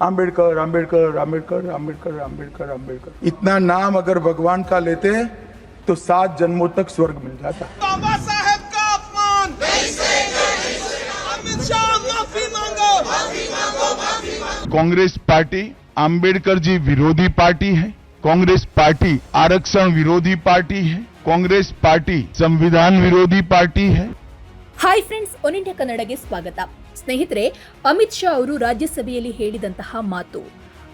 आम्बेडकर आम्बेडकर आम्बेडकर आम्बेडकर आम्बेडकर आम्बेडकर इतना नाम अगर भगवान का लेते तो सात जन्मों तक स्वर्ग मिल जाता बाबा साहेब का अपमान अमित शाह माफी मांगो कांग्रेस पार्टी आंबेडकर जी विरोधी पार्टी है कांग्रेस पार्टी आरक्षण विरोधी पार्टी है कांग्रेस पार्टी संविधान विरोधी पार्टी है ಹಾಯ್ ಫ್ರೆಂಡ್ಸ್ ಒನ್ ಇಂಡಿಯಾ ಕನ್ನಡಗೆ ಸ್ವಾಗತ ಸ್ನೇಹಿತರೆ, ಅಮಿತ್ ಶಾ ಅವರು ರಾಜ್ಯಸಭೆಯಲ್ಲಿ ಹೇಳಿದಂತಹ ಮಾತು,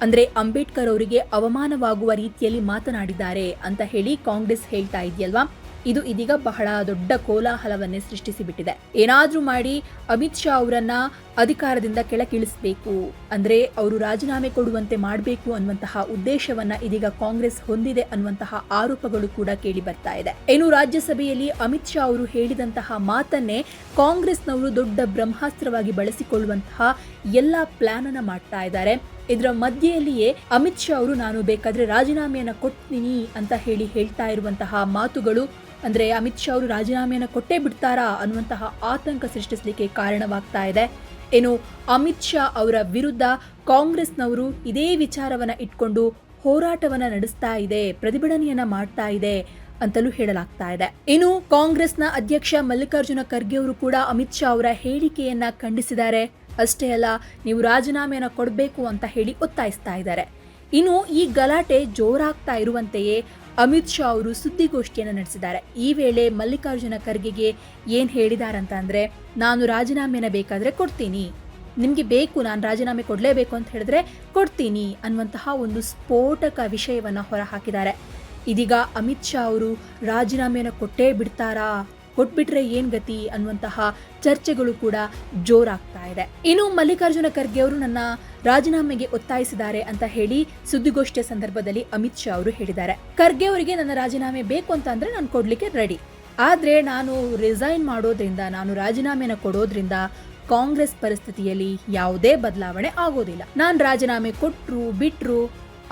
ಅಂದ್ರೆ ಅಂಬೇಡ್ಕರ್ ಅವರಿಗೆ ಅವಮಾನವಾಗುವ ರೀತಿಯಲ್ಲಿ ಮಾತನಾಡಿದ್ದಾರೆ ಅಂತ ಹೇಳಿ ಕಾಂಗ್ರೆಸ್ ಹೇಳ್ತಾ ಇದೆಯಲ್ವಾ? ಇದು ಇದೀಗ ಬಹಳ ದೊಡ್ಡ ಕೋಲಾಹಲವನ್ನೇ ಸೃಷ್ಟಿಸಿಬಿಟ್ಟಿದೆ. ಏನಾದರೂ ಮಾಡಿ ಅಮಿತ್ ಶಾ ಅವರನ್ನ ಅಧಿಕಾರದಿಂದ ಕೆಳಗಿಳಿಸಬೇಕು. ಅಂದ್ರೆ ಅವರು ರಾಜೀನಾಮೆ ಕೊಡುವಂತೆ ಮಾಡಬೇಕು ಅನ್ನುವಂತಹ ಉದ್ದೇಶವನ್ನ ಇದೀಗ ಕಾಂಗ್ರೆಸ್ ಹೊಂದಿದೆ ಅನ್ನುವಂತಹ ಆರೋಪಗಳು ಕೂಡ ಕೇಳಿ ಬರ್ತಾ ಇದೆ. ಇನ್ನು ರಾಜ್ಯಸಭೆಯಲ್ಲಿ ಅಮಿತ್ ಶಾ ಅವರು ಹೇಳಿದಂತಹ ಮಾತನ್ನೇ ಕಾಂಗ್ರೆಸ್ನವರು ದೊಡ್ಡ ಬ್ರಹ್ಮಾಸ್ತ್ರವಾಗಿ ಬಳಸಿಕೊಳ್ಳುವಂತಹ ಎಲ್ಲ ಪ್ಲಾನ್ ಅನ್ನ ಮಾಡ್ತಾ ಇದ್ದಾರೆ. ಇದರ ಮಧ್ಯೆಯಲ್ಲಿಯೇ ಅಮಿತ್ ಶಾ ಅವರು, ನಾನು ಬೇಕಾದ್ರೆ ರಾಜೀನಾಮೆಯನ್ನು ಕೊಡ್ತೀನಿ ಅಂತ ಹೇಳಿ ಹೇಳ್ತಾ ಇರುವಂತಹ ಮಾತುಗಳು, ಅಂದ್ರೆ ಅಮಿತ್ ಶಾ ಅವರು ರಾಜೀನಾಮೆಯನ್ನು ಕೊಟ್ಟೇ ಬಿಡ್ತಾರಾ ಅನ್ನುವಂತಹ ಆತಂಕ ಸೃಷ್ಟಿಸಲಿಕ್ಕೆ ಕಾರಣವಾಗ್ತಾ ಇದೆ. ಏನು, ಅಮಿತ್ ಶಾ ಅವರ ವಿರುದ್ಧ ಕಾಂಗ್ರೆಸ್ನವರು ಇದೇ ವಿಚಾರವನ್ನ ಇಟ್ಕೊಂಡು ಹೋರಾಟವನ್ನ ನಡೆಸ್ತಾ ಇದೆ, ಪ್ರತಿಭಟನೆಯನ್ನ ಮಾಡ್ತಾ ಇದೆ ಅಂತಲೂ ಹೇಳಲಾಗ್ತಾ ಇದೆ. ಇನ್ನು ಕಾಂಗ್ರೆಸ್ನ ಅಧ್ಯಕ್ಷ ಮಲ್ಲಿಕಾರ್ಜುನ ಖರ್ಗೆ ಅವರು ಕೂಡ ಅಮಿತ್ ಶಾ ಅವರ ಹೇಳಿಕೆಯನ್ನ ಖಂಡಿಸಿದ್ದಾರೆ. ಅಷ್ಟೇ ಅಲ್ಲ, ನೀವು ರಾಜೀನಾಮೆಯನ್ನು ಕೊಡಬೇಕು ಅಂತ ಹೇಳಿ ಒತ್ತಾಯಿಸ್ತಾ ಇದ್ದಾರೆ. ಇನ್ನು ಈ ಗಲಾಟೆ ಜೋರಾಗ್ತಾ ಇರುವಂತೆಯೇ ಅಮಿತ್ ಶಾ ಅವರು ಸುದ್ದಿಗೋಷ್ಠಿಯನ್ನು ನಡೆಸಿದ್ದಾರೆ. ಈ ವೇಳೆ ಮಲ್ಲಿಕಾರ್ಜುನ ಖರ್ಗೆಗೆ ಏನ್ ಹೇಳಿದಾರಂತ ಅಂದ್ರೆ, ನಾನು ರಾಜೀನಾಮೆನ ಬೇಕಾದ್ರೆ ಕೊಡ್ತೀನಿ. ನಿಮಗೆ ಬೇಕು, ನಾನು ರಾಜೀನಾಮೆ ಕೊಡಲೇಬೇಕು ಅಂತ ಹೇಳಿದ್ರೆ ಕೊಡ್ತೀನಿ ಅನ್ನುವಂತಹ ಒಂದು ಸ್ಫೋಟಕ ವಿಷಯವನ್ನ ಹೊರಹಾಕಿದ್ದಾರೆ. ಇದೀಗ ಅಮಿತ್ ಶಾ ಅವರು ರಾಜೀನಾಮೆಯನ್ನು ಕೊಟ್ಟೇ ಬಿಡ್ತಾರಾ? ಕೊಟ್ಬಿಟ್ರೆ ಏನ್ ಗತಿ ಅನ್ನುವಂತಹ ಚರ್ಚೆಗಳು ಕೂಡ ಜೋರಾಗ್ತಾ ಇದೆ. ಇನ್ನು ಮಲ್ಲಿಕಾರ್ಜುನ ಖರ್ಗೆ ಅವರು ನನ್ನ ರಾಜೀನಾಮೆಗೆ ಒತ್ತಾಯಿಸಿದ್ದಾರೆ ಅಂತ ಹೇಳಿ ಸುದ್ದಿಗೋಷ್ಠಿಯ ಸಂದರ್ಭದಲ್ಲಿ ಅಮಿತ್ ಶಾ ಅವರು ಹೇಳಿದ್ದಾರೆ. ಖರ್ಗೆ ಅವರಿಗೆ ನನ್ನ ರಾಜೀನಾಮೆ ಬೇಕು ಅಂತ ಅಂದ್ರೆ ನಾನು ಕೊಡ್ಲಿಕ್ಕೆ ರೆಡಿ ಆದ್ರೆ ನಾನು ರಿಸೈನ್ ಮಾಡೋದ್ರಿಂದ, ನಾನು ರಾಜೀನಾಮೆನ ಕೊಡೋದ್ರಿಂದ ಕಾಂಗ್ರೆಸ್ ಪರಿಸ್ಥಿತಿಯಲ್ಲಿ ಯಾವುದೇ ಬದಲಾವಣೆ ಆಗೋದಿಲ್ಲ. ನಾನು ರಾಜೀನಾಮೆ ಕೊಟ್ರು, ಬಿಟ್ರು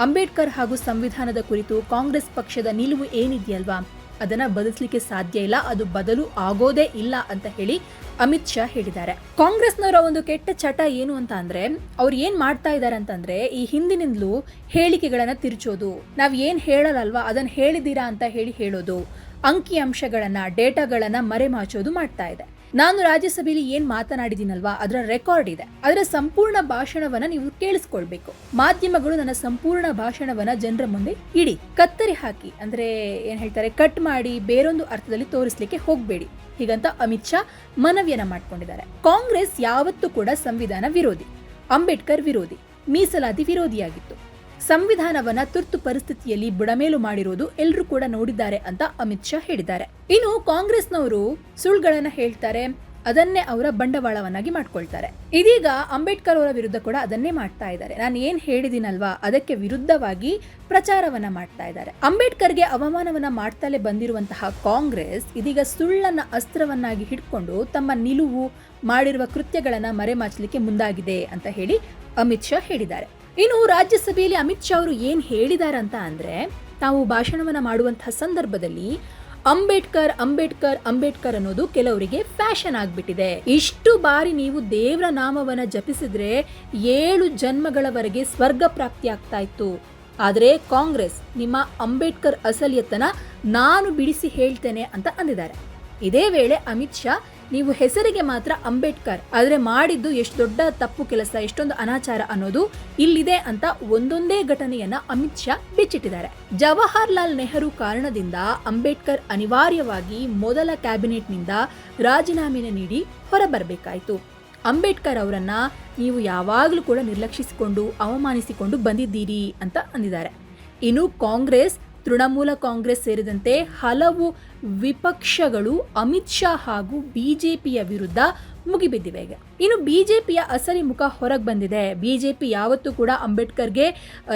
ಅಂಬೇಡ್ಕರ್ ಹಾಗೂ ಸಂವಿಧಾನದ ಕುರಿತು ಕಾಂಗ್ರೆಸ್ ಪಕ್ಷದ ನಿಲುವು ಏನಿದೆಯಲ್ವಾ? ಅದನ್ನ ಬದಲಿಸಲಿಕ್ಕೆ ಸಾಧ್ಯ ಇಲ್ಲ, ಅದು ಬದಲು ಆಗೋದೇ ಇಲ್ಲ ಅಂತ ಹೇಳಿ ಅಮಿತ್ ಶಾ ಹೇಳಿದ್ದಾರೆ. ಕಾಂಗ್ರೆಸ್ನವರ ಒಂದು ಕೆಟ್ಟ ಚಟ ಏನು ಅಂತ ಅಂದ್ರೆ, ಅವ್ರು ಏನ್ ಮಾಡ್ತಾ ಇದ್ದಾರೆ ಅಂತಂದ್ರೆ ಈ ಹಿಂದಿನಿಂದಲೂ ಹೇಳಿಕೆಗಳನ್ನ ತಿರುಚೋದು. ನಾವ್ ಏನ್ ಹೇಳಲ್ಲವಾ ಅದನ್ನ ಹೇಳಿದೀರಾ ಅಂತ ಹೇಳಿ ಹೇಳೋದು. ಅಂಕಿ ಅಂಶಗಳನ್ನ, ಡೇಟಾಗಳನ್ನ ಮರೆಮಾಚೋದು ಮಾಡ್ತಾ ಇದೆ. ನಾನು ರಾಜ್ಯಸಭೆಯಲ್ಲಿ ಏನ್ ಮಾತನಾಡಿದ್ದೀನಲ್ವಾ? ಅದರ ರೆಕಾರ್ಡ್ ಇದೆ. ಅದರ ಸಂಪೂರ್ಣ ಭಾಷಣವನ್ನ ನೀವು ಕೇಳಿಸ್ಕೊಳ್ಬೇಕು. ಮಾಧ್ಯಮಗಳು ನನ್ನ ಸಂಪೂರ್ಣ ಭಾಷಣವನ್ನ ಜನರ ಮುಂದೆ ಇಡಿ. ಕತ್ತರಿ ಹಾಕಿ. ಅಂದ್ರೆ ಏನ್ ಹೇಳ್ತಾರೆ? ಕಟ್ ಮಾಡಿ ಬೇರೊಂದು ಅರ್ಥದಲ್ಲಿ ತೋರಿಸ್ಲಿಕ್ಕೆ ಹೋಗ್ಬೇಡಿ. ಹೀಗಂತ ಅಮಿತ್ ಶಾ ಮನವಿಯನ್ನ ಮಾಡ್ಕೊಂಡಿದ್ದಾರೆ. ಕಾಂಗ್ರೆಸ್ ಯಾವತ್ತೂ ಕೂಡ ಸಂವಿಧಾನ ವಿರೋಧಿ. ಅಂಬೇಡ್ಕರ್ ವಿರೋಧಿ. ಮೀಸಲಾತಿ ವಿರೋಧಿಯಾಗಿತ್ತು. ಸಂವಿಧಾನವನ್ನ ತುರ್ತು ಪರಿಸ್ಥಿತಿಯಲ್ಲಿ ಬುಡಮೇಲು ಮಾಡಿರೋದು ಎಲ್ಲರೂ ಕೂಡ ನೋಡಿದ್ದಾರೆ ಅಂತ ಅಮಿತ್ ಶಾ ಹೇಳಿದ್ದಾರೆ. ಇನ್ನು ಕಾಂಗ್ರೆಸ್ನವರು ಸುಳ್ಳುಗಳನ್ನ ಹೇಳ್ತಾರೆ, ಅದನ್ನೇ ಅವರ ಬಂಡವಾಳವನ್ನಾಗಿ ಮಾಡ್ಕೊಳ್ತಾರೆ. ಇದೀಗ ಅಂಬೇಡ್ಕರ್ ಅವರ ವಿರುದ್ಧ ಕೂಡ ಅದನ್ನೇ ಮಾಡ್ತಾ ಇದ್ದಾರೆ. ನಾನು ಏನ್ ಹೇಳಿದಿನಲ್ವಾ? ಅದಕ್ಕೆ ವಿರುದ್ಧವಾಗಿ ಪ್ರಚಾರವನ್ನ ಮಾಡ್ತಾ ಇದ್ದಾರೆ. ಅಂಬೇಡ್ಕರ್ಗೆ ಅವಮಾನವನ್ನ ಮಾಡ್ತಲೇ ಬಂದಿರುವಂತಹ ಕಾಂಗ್ರೆಸ್ ಇದೀಗ ಸುಳ್ಳನ್ನ ಅಸ್ತ್ರವನ್ನಾಗಿ ಹಿಡ್ಕೊಂಡು ತಮ್ಮ ನಿಲುವು ಮಾಡಿರುವ ಕೃತ್ಯಗಳನ್ನ ಮರೆಮಾಚಲಿಕ್ಕೆ ಮುಂದಾಗಿದೆ ಅಂತ ಹೇಳಿ ಅಮಿತ್ ಶಾ ಹೇಳಿದ್ದಾರೆ. ಇನ್ನು ರಾಜ್ಯಸಭೆಯಲ್ಲಿ ಅಮಿತ್ ಶಾ ಅವರು ಏನು ಹೇಳಿದಾರಂತ ಅಂದರೆ, ತಾವು ಭಾಷಣವನ್ನ ಮಾಡುವಂತಹ ಸಂದರ್ಭದಲ್ಲಿ ಅಂಬೇಡ್ಕರ್ ಅಂಬೇಡ್ಕರ್ ಅಂಬೇಡ್ಕರ್ ಅನ್ನೋದು ಕೆಲವರಿಗೆ ಫ್ಯಾಷನ್ ಆಗ್ಬಿಟ್ಟಿದೆ. ಇಷ್ಟು ಬಾರಿ ನೀವು ದೇವರ ನಾಮವನ್ನ ಜಪಿಸಿದ್ರೆ ಏಳು ಜನ್ಮಗಳವರೆಗೆ ಸ್ವರ್ಗ ಪ್ರಾಪ್ತಿ ಆಗ್ತಾ ಇತ್ತು. ಆದರೆ ಕಾಂಗ್ರೆಸ್ ನಿಮ್ಮ ಅಂಬೇಡ್ಕರ್ ಅಸಲಿಯತನ ನಾನು ಬಿಡಿಸಿ ಹೇಳ್ತೇನೆ ಅಂತ ಅಂದಿದ್ದಾರೆ. ಇದೇ ವೇಳೆ ಅಮಿತ್ ಶಾ ನೀವು ಹೆಸರಿಗೆ ಮಾತ್ರ ಅಂಬೇಡ್ಕರ್. ಆದರೆ ಮಾಡಿದ್ದು ಎಷ್ಟು ದೊಡ್ಡ ತಪ್ಪು ಕೆಲಸ, ಎಷ್ಟೊಂದು ಅನಾಚಾರ ಅನ್ನೋದು ಇಲ್ಲಿದೆ ಅಂತ ಒಂದೊಂದೇ ಘಟನೆಯನ್ನ ಅಮಿತ್ ಶಾ ಬಿಚ್ಚಿಟ್ಟಿದ್ದಾರೆ. ಜವಾಹರ್ಲಾಲ್ ನೆಹರು ಕಾರಣದಿಂದ ಅಂಬೇಡ್ಕರ್ ಅನಿವಾರ್ಯವಾಗಿ ಮೊದಲ ಕ್ಯಾಬಿನೆಟ್ನಿಂದ ರಾಜೀನಾಮೆ ನೀಡಿ ಹೊರಬರಬೇಕಾಯಿತು. ಅಂಬೇಡ್ಕರ್ ಅವರನ್ನ ನೀವು ಯಾವಾಗಲೂ ಕೂಡ ನಿರ್ಲಕ್ಷಿಸಿಕೊಂಡು, ಅವಮಾನಿಸಿಕೊಂಡು ಬಂದಿದ್ದೀರಿ ಅಂತ ಅಂದಿದ್ದಾರೆ. ಇನ್ನು ಕಾಂಗ್ರೆಸ್ ತೃಣಮೂಲ ಕಾಂಗ್ರೆಸ್ ಸೇರಿದಂತೆ ಹಲವು ವಿಪಕ್ಷಗಳು ಅಮಿತ್ ಶಾ ಹಾಗೂ ಬಿಜೆಪಿಯ ವಿರುದ್ಧ ಮುಗಿಬಿದ್ದಿವೆ ಈಗ. ಇನ್ನು ಬಿಜೆಪಿಯ ಅಸಲಿ ಮುಖ ಹೊರಗೆ ಬಂದಿದೆ. ಬಿಜೆಪಿ ಯಾವತ್ತೂ ಕೂಡ ಅಂಬೇಡ್ಕರ್ಗೆ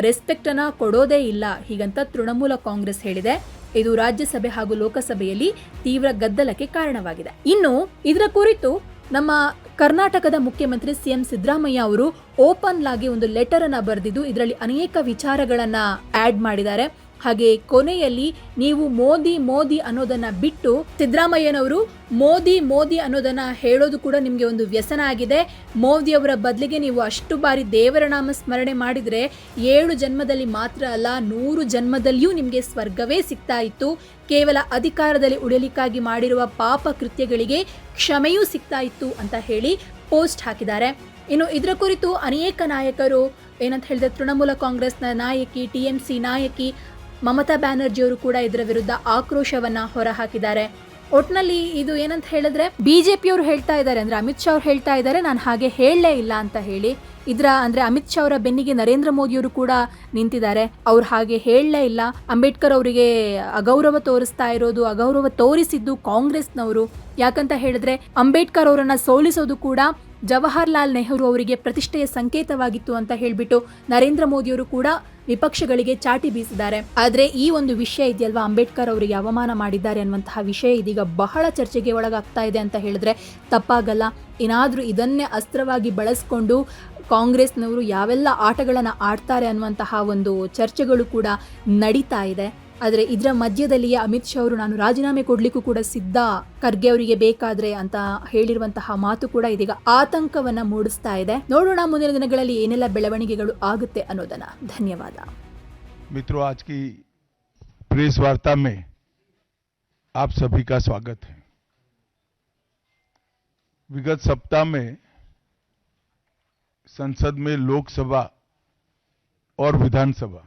ರೆಸ್ಪೆಕ್ಟ್ ಅನ್ನ ಕೊಡೋದೇ ಇಲ್ಲ ಹೀಗಂತ ತೃಣಮೂಲ ಕಾಂಗ್ರೆಸ್ ಹೇಳಿದೆ. ಇದು ರಾಜ್ಯಸಭೆ ಹಾಗೂ ಲೋಕಸಭೆಯಲ್ಲಿ ತೀವ್ರ ಗದ್ದಲಕ್ಕೆ ಕಾರಣವಾಗಿದೆ. ಇನ್ನು ಇದರ ಕುರಿತು ನಮ್ಮ ಕರ್ನಾಟಕದ ಮುಖ್ಯಮಂತ್ರಿ ಸಿಎಂ ಸಿದ್ದರಾಮಯ್ಯ ಅವರು ಓಪನ್ ಆಗಿ ಒಂದು ಲೆಟರ್ ಅನ್ನ ಬರೆದಿದ್ದು ಇದರಲ್ಲಿ ಅನೇಕ ವಿಚಾರಗಳನ್ನ ಆಡ್ ಮಾಡಿದ್ದಾರೆ. ಹಾಗೆ ಕೊನೆಯಲ್ಲಿ ನೀವು ಮೋದಿ ಮೋದಿ ಅನ್ನೋದನ್ನ ಬಿಟ್ಟು ಸಿದ್ದರಾಮಯ್ಯನವರು ಮೋದಿ ಮೋದಿ ಅನ್ನೋದನ್ನ ಹೇಳೋದು ಕೂಡ ನಿಮಗೆ ಒಂದು ವ್ಯಸನ ಆಗಿದೆ. ಮೋದಿಯವರ ಬದಲಿಗೆ ನೀವು ಅಷ್ಟು ಬಾರಿ ದೇವರ ನಾಮ ಸ್ಮರಣೆ ಮಾಡಿದರೆ ಏಳು ಜನ್ಮದಲ್ಲಿ ಮಾತ್ರ ಅಲ್ಲ, ನೂರು ಜನ್ಮದಲ್ಲಿಯೂ ನಿಮಗೆ ಸ್ವರ್ಗವೇ ಸಿಗ್ತಾ ಇತ್ತು. ಕೇವಲ ಅಧಿಕಾರದಲ್ಲಿ ಉಳಿಯಲಿಕ್ಕಾಗಿ ಮಾಡಿರುವ ಪಾಪ ಕೃತ್ಯಗಳಿಗೆ ಕ್ಷಮೆಯೂ ಸಿಗ್ತಾ ಇತ್ತು ಅಂತ ಹೇಳಿ ಪೋಸ್ಟ್ ಹಾಕಿದ್ದಾರೆ. ಇನ್ನು ಇದರ ಕುರಿತು ಅನೇಕ ನಾಯಕರು, ಏನಂತ ಹೇಳಿದ್ರೆ ತೃಣಮೂಲ ಕಾಂಗ್ರೆಸ್ನ ನಾಯಕಿ, ಟಿ ಎಂ ಸಿ ನಾಯಕಿ ಮಮತಾ ಬ್ಯಾನರ್ಜಿಯವರು ಕೂಡ ಇದರ ವಿರುದ್ಧ ಆಕ್ರೋಶವನ್ನ ಹೊರಹಾಕಿದ್ದಾರೆ. ಒಟ್ನಲ್ಲಿ ಇದು ಏನಂತ ಹೇಳಿದ್ರೆ, ಬಿಜೆಪಿಯವರು ಹೇಳ್ತಾ ಇದ್ದಾರೆ ಅಂದ್ರೆ ಅಮಿತ್ ಶಾ ಅವ್ರು ಹೇಳ್ತಾ ಇದ್ದಾರೆ, ನಾನು ಹಾಗೆ ಹೇಳಲೇ ಇಲ್ಲ ಅಂತ ಹೇಳಿ ಇದರ ಅಂದ್ರೆ ಅಮಿತ್ ಶಾ ಅವರ ಬೆನ್ನಿಗೆ ನರೇಂದ್ರ ಮೋದಿಯವರು ಕೂಡ ನಿಂತಿದ್ದಾರೆ. ಅವ್ರು ಹಾಗೆ ಹೇಳಲೇ ಇಲ್ಲ. ಅಂಬೇಡ್ಕರ್ ಅವರಿಗೆ ಅಗೌರವ ತೋರಿಸ್ತಾ ಇರೋದು, ಅಗೌರವ ತೋರಿಸಿದ್ದು ಕಾಂಗ್ರೆಸ್ನವರು. ಯಾಕಂತ ಹೇಳಿದ್ರೆ ಅಂಬೇಡ್ಕರ್ ಅವರನ್ನ ಸೋಲಿಸೋದು ಕೂಡ ಜವಾಹರ್ಲಾಲ್ ನೆಹರು ಅವರಿಗೆ ಪ್ರತಿಷ್ಠೆಯ ಸಂಕೇತವಾಗಿತ್ತು ಅಂತ ಹೇಳಿಬಿಟ್ಟು ನರೇಂದ್ರ ಮೋದಿಯವರು ಕೂಡ ವಿಪಕ್ಷಗಳಿಗೆ ಚಾಟಿ ಬೀಸಿದ್ದಾರೆ. ಆದರೆ ಈ ಒಂದು ವಿಷಯ ಇದೆಯಲ್ವಾ? ಅಂಬೇಡ್ಕರ್ ಅವರಿಗೆ ಅವಮಾನ ಮಾಡಿದ್ದಾರೆ ಅನ್ನುವಂತಹ ವಿಷಯ ಇದೀಗ ಬಹಳ ಚರ್ಚೆಗೆ ಒಳಗಾಗ್ತಾ ಇದೆ ಅಂತ ಹೇಳಿದ್ರೆ ತಪ್ಪಾಗಲ್ಲ. ಏನಾದರೂ ಇದನ್ನೇ ಅಸ್ತ್ರವಾಗಿ ಬಳಸಿಕೊಂಡು ಕಾಂಗ್ರೆಸ್ನವರು ಯಾವೆಲ್ಲ ಆಟಗಳನ್ನು ಆಡ್ತಾರೆ ಅನ್ನುವಂತಹ ಒಂದು ಚರ್ಚೆಗಳು ಕೂಡ ನಡೀತಾ ಇದೆ. ಆದರೆ ಇದರ ಮಧ್ಯದಲ್ಲಿಯೇ ಅಮಿತ್ ಶಾ ಅವರು ನಾನು ರಾಜೀನಾಮೆ ಕೊಡ್ಲಿಕ್ಕೂ ಕೂಡ ಸಿದ್ಧ ಖರ್ಗೆ ಅವರಿಗೆ ಬೇಕಾದ್ರೆ ಅಂತ ಹೇಳಿರುವಂತಹ ಮಾತು ಕೂಡ ಇದೀಗ ಆತಂಕವನ್ನ ಮೂಡಿಸ್ತಾ ಇದೆ ನೋಡೋಣ ಮುಂದಿನ ದಿನಗಳಲ್ಲಿ ಏನೆಲ್ಲ ಬೆಳವಣಿಗೆಗಳು ಆಗುತ್ತೆ ಅನ್ನೋದನ್ನ ಧನ್ಯವಾದ मित्रों आज की प्रेस वार्ता में आप सभी का स्वागत है विगत सप्ताह में संसद में लोकसभा और विधानसभा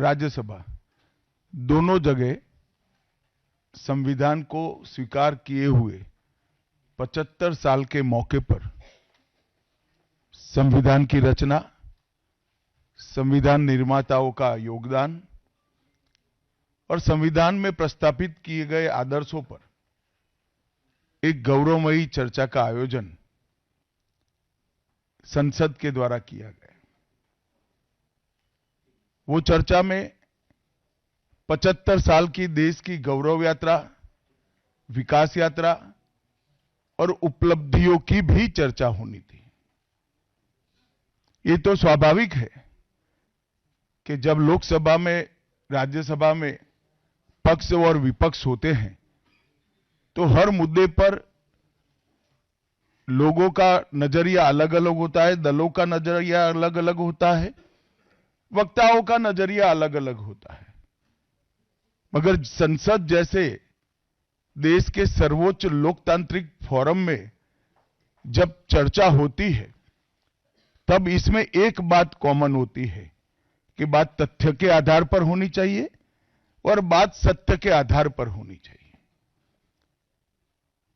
राज्यसभा दोनों जगह संविधान को स्वीकार किए हुए 75 साल के मौके पर संविधान की रचना, संविधान निर्माताओं का योगदान और संविधान में प्रस्तापित किए गए आदर्शों पर एक गौरवमयी चर्चा का आयोजन संसद के द्वारा किया गया। वो चर्चा में 75 साल की देश की गौरव यात्रा, विकास यात्रा और उपलब्धियों की भी चर्चा होनी थी। ये तो स्वाभाविक है कि जब लोकसभा में, राज्यसभा में पक्ष और विपक्ष होते हैं तो हर मुद्दे पर लोगों का नज़रिया अलग अलग होता है, दलों का नज़रिया अलग अलग होता है, वक्ताओं का नज़रिया अलग अलग होता है। मगर संसद जैसे देश के सर्वोच्च लोकतांत्रिक फोरम में जब चर्चा होती है, तब इसमें एक बात कॉमन होती है कि बात तथ्य के आधार पर होनी चाहिए और बात सत्य के आधार पर होनी चाहिए।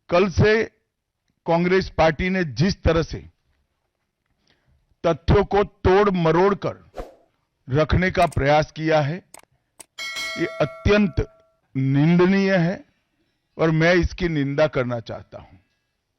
कल से कांग्रेस पार्टी ने जिस तरह से तथ्यों को तोड़ मरोड़ कर रखने का प्रयास किया है ये अत्यंत निंदनीय है और मैं इसकी निंदा करना चाहता हूँ।